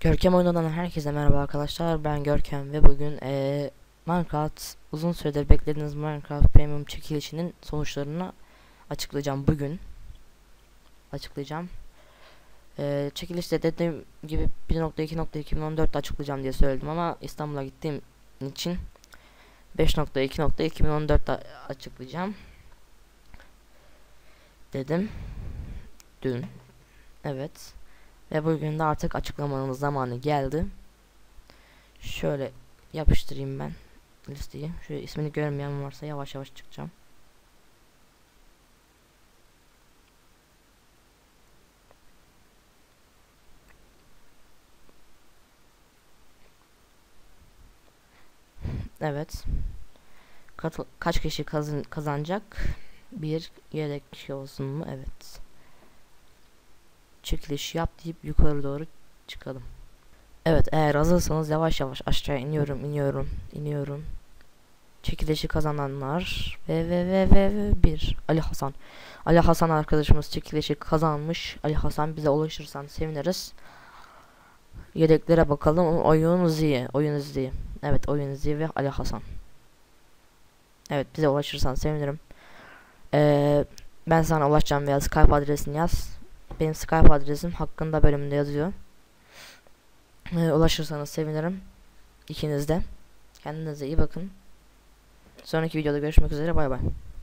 Görkem oyunundan herkese merhaba arkadaşlar. Ben Görkem ve bugün eee, Minecraft uzun süredir beklediğiniz Minecraft Premium çekilişinin sonuçlarını açıklayacağım bugün. Açıklayacağım. Eee çekilişte dediğim gibi 1.2.2014 açıklayacağım diye söyledim ama İstanbul'a gittiğim için 5.2.2014 a- açıklayacağım. Dedim. Dün. Evet. Ve bugün de artık açıklamanın zamanı geldi. Şöyle yapıştırayım ben listeyi. Şöyle ismini görmeyen varsa yavaş yavaş çıkacağım. Evet. Katıl- kaç kişi kazan kazanacak? Bir yedek kişi olsun mu? Evet çekiliş yap deyip yukarı doğru çıkalım. Evet eğer hazırsanız yavaş yavaş aşağı iniyorum iniyorum iniyorum. Çekilişi kazananlar ve ve ve ve ve bir Ali Hasan. Ali Hasan arkadaşımız çekilişi kazanmış. Ali Hasan bize ulaşırsan seviniriz. Yedeklere bakalım. Oyun Ziye. Oyun Ziye. Evet oyun Ziye ve Ali Hasan. Evet bize ulaşırsan sevinirim. Ee, ben sana ulaşacağım veya Skype adresini yaz. Benim Skype adresim hakkında bölümünde yazıyor. Ee, ulaşırsanız sevinirim. İkiniz de. Kendinize iyi bakın. Sonraki videoda görüşmek üzere. Bay bay.